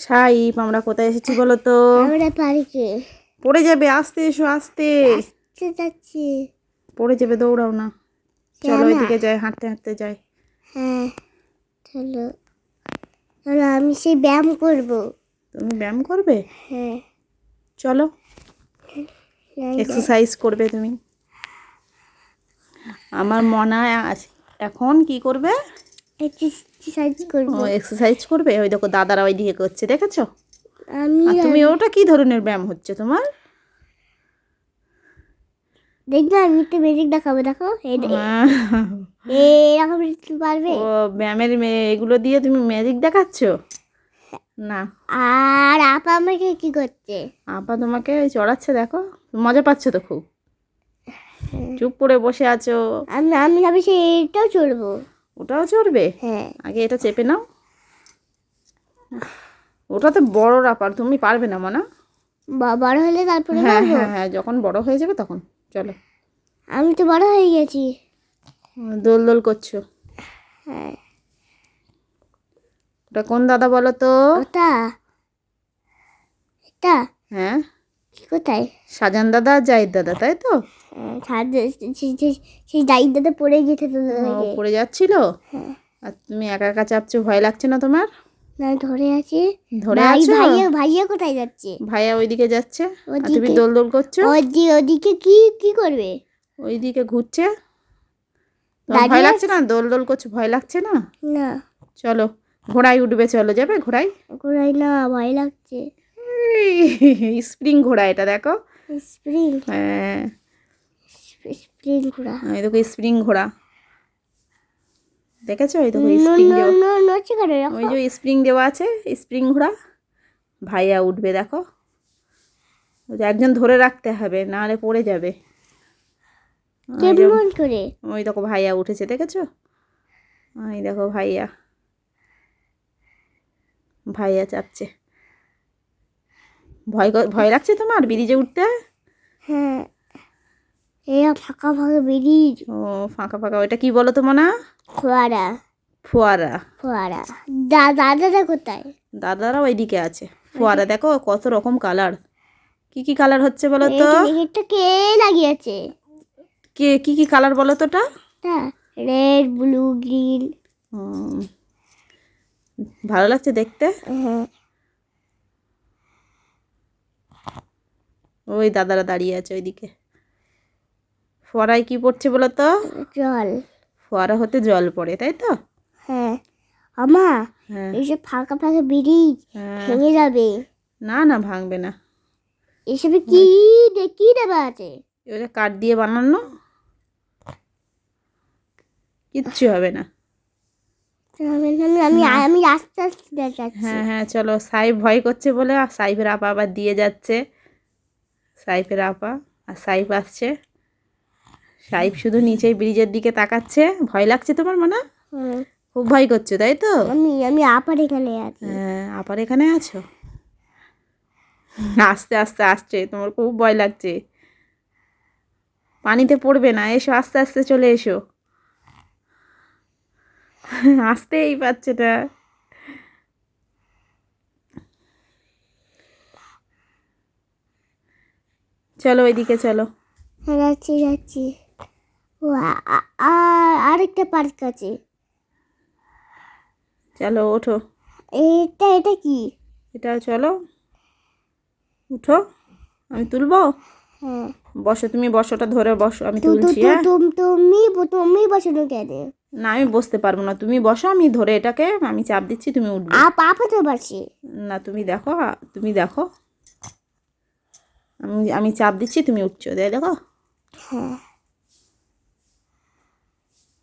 সাইপ আমরা কোথায় এসেছি বলো তো? আমরা পার্কে। পড়ে যাবে আস্তে এসো আস্তে। আসতে যাচ্ছি। পড়ে যাবে দৌড়াও না। চলো? ওইদিকে যাই হাঁটতে হাঁটতে যাই। হ্যাঁ চলো। চলো আমি সেই ব্যায়াম করব। তুমি ব্যায়াম করবে? হ্যাঁ। চলো। এক্সারসাইজ করবে তুমি। আমার মনে এখন কি করবে? এক্সারসাইজ করব। ও এক্সারসাইজ করবে? ওই দেখো দাদারা ওইদিকে করছে দেখেছ? আমি আর তুমি ওটা কি ধরনের ব্যায়াম হচ্ছে তোমার? দেখবে আমি একটু ম্যাজিক দেখাবো দেখো। এরকম পারবে? ও ব্যায়ামের এগুলো দিয়ে তুমি ম্যাজিক দেখাচ্ছ? না। আর আপা আমাকে কি করছে? আপা তোমাকে ওই চড়াচ্ছে দেখো। মজা পাচ্ছ তো খুব। চুপ করে বসে আছো। আমি আমি ভাবি সেইটাও চড়বো। ওটাও চড়বে? হ্যাঁ। আগে এটা চেপে নাও। ওটাতে বড় রাপার তুমি পারবে না মানা। বড় হলে তারপরে হ্যাঁ হ্যাঁ হ্যাঁ যখন বড় হয়ে যাবে তখন। চলো। আমি তো বড় হয়ে গেছি। দোল দোল করছ। হ্যাঁ। ওটা কোন দাদা বলো তো? ওটা? এটা? হ্যাঁ। কোথায়? সাজান দাদা আর জাহিদ দাদা তাই তো? হ্যাঁ, সেই- সেই দায়িত্বতে পড়ে গেছে তো পড়ে যাচ্ছিল? হ্যাঁ। আর তুমি একা একা চাপছো ভয় লাগছে না তোমার? না ধরে আছি। ধরে আছো? ভাইয়া ভাইয়া কোথায় যাচ্ছে? ভাইয়া ওইদিকে যাচ্ছে? আর তুমি দোল দোল করছ? ওদি ওদিকে কি কি করবে? ওইদিকে ঘুরছে? ভয় লাগছে না? দোল দোল করছ ভয় লাগছে না? না। চলো ঘোড়ায় উঠবে চলো যাবে ঘোড়ায়? ঘোরাই না ভয় লাগছে। স্প্রিং ঘোড়া এটা দেখো। স্প্রিং? হ্যাঁ। স্প্রিং ঘোরা এই দেখো স্প্রিং ঘোড়া। দেখেছ? এই দেখো স্প্রিং দেওয়া? ওই যে স্প্রিং দেওয়া আছে স্প্রিং ঘোড়া। ভাইয়া উঠবে দেখো। ওই যে একজন ধরে রাখতে হবে নাহলে পড়ে যাবে। ওই কেমন করে? ওই দেখো ভাইয়া উঠেছে দেখেছ? ওই দেখো ভাইয়া। ভাইয়া চাপছে। ভয় ভয় লাগছে তোমার ব্রিজে উঠতে? হ্যাঁ। এই ফাঁকা ফাঁকা ব্রিজ। ও ফাঁকা ফাঁকা। ওইটা কি বলো তো মনা? ফোয়ারা। ফোয়ারা। ফোয়ারা। দা দাদাটা কোথায়? দাদারা ওইদিকে আছে। ফোয়ারা দেখো কত রকম কালার। কি কি কালার হচ্ছে বলো তো? এটা কে লাগিয়েছে কে কি কি কালার বলো তো ওটা? Red blue green. ভালো লাগছে দেখতে? হ্যাঁ। ওই দাদারা দাঁড়িয়ে আছে ওইদিকে। ফোয়ারায় কি পড়ছে বলো তো? জল। ফোয়ারা হতে জল পড়ে তাই তো? হ্যাঁ। আমা হ্যাঁ। এইসব ফাঁকা ফাঁকা ব্রিজ হ্যাঁ। ভেঙে যাবে। না না ভাঙবে না। এসবে কি কি দেওয়া আছে? ওটা কাঠ দিয়ে বানানো। কিচ্ছু হবে না। আমি আমি- আমি আস্তে আস্তে হ্যাঁ হ্যাঁ চলো সাহেব ভয় করছে বলে আর সাইফের আপা আবার দিয়ে যাচ্ছে। সাইফের আপা আর সাইফ আসছে। সাইফ শুধু নিচে ব্রিজের দিকে তাকাচ্ছে। ভয় লাগছে তোমার মনে? খুব ভয় করছ তাই তো? আমি আমি আপার এখানে আছি। হ্যাঁ আপার এখানে আছো? আস্তে আস্তে আসছে তোমার খুব ভয় লাগছে। পানিতে পড়বে না এসো আস্তে আস্তে চলে এসো। আসতেই পারছে না। চলো ওইদিকে চলো। যাচ্ছি যাচ্ছি। ও আরেকটা পার্ক আছে। চলো ওঠো। এটা এটা কি? এটা চলো। উঠো। আমি তুলবো? হ্যাঁ। বসো তুমি বসোটা ধরে বসো আমি তুলছি হ্যাঁ? তুমি তুমি বসানো কেন? না আমি বসতে পারব না। তুমি বসো আমি ধরে এটাকে আমি চাপ দিচ্ছি তুমি উঠবে। তো না তুমি দেখো তুমি দেখো। আমি আমি চাপ দিচ্ছি তুমি উঠছো দে দেখো। হ্যাঁ।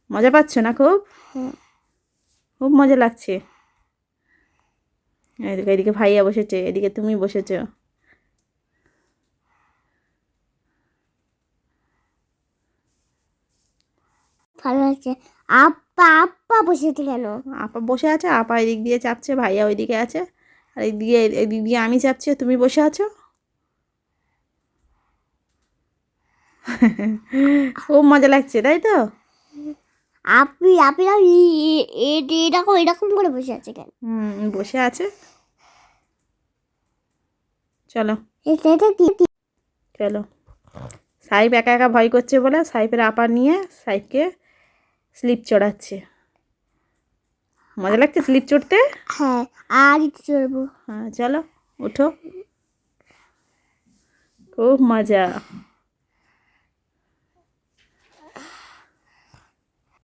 মজা পাচ্ছ না খুব? হ্যাঁ। খুব মজা লাগছে। এদিকে এদিকে ভাইয়া বসেছে এদিকে তুমি বসেছ। ভালো লাগছে। আপা আপা বসেছে কেন? আপা বসে আছে আপা এদিক দিয়ে চাপছে ভাইয়া ওইদিকে আছে। আর এদিকে এদিক দিয়ে আমি চাপছি তুমি বসে আছো? খুব মজা লাগছে তাই তো? আপনি আপনারা এরকম এরকম করে বসে আছে কেন? হুম বসে আছে। চলো। চলো। সাইফ একা একা ভয় করছে বলে সাইফের আপা নিয়ে সাইফকে স্লিপ চড়াচ্ছে। মজা লাগছে স্লিপ চড়তে? হ্যাঁ আর চড়বো। হ্যাঁ চলো উঠো খুব মজা।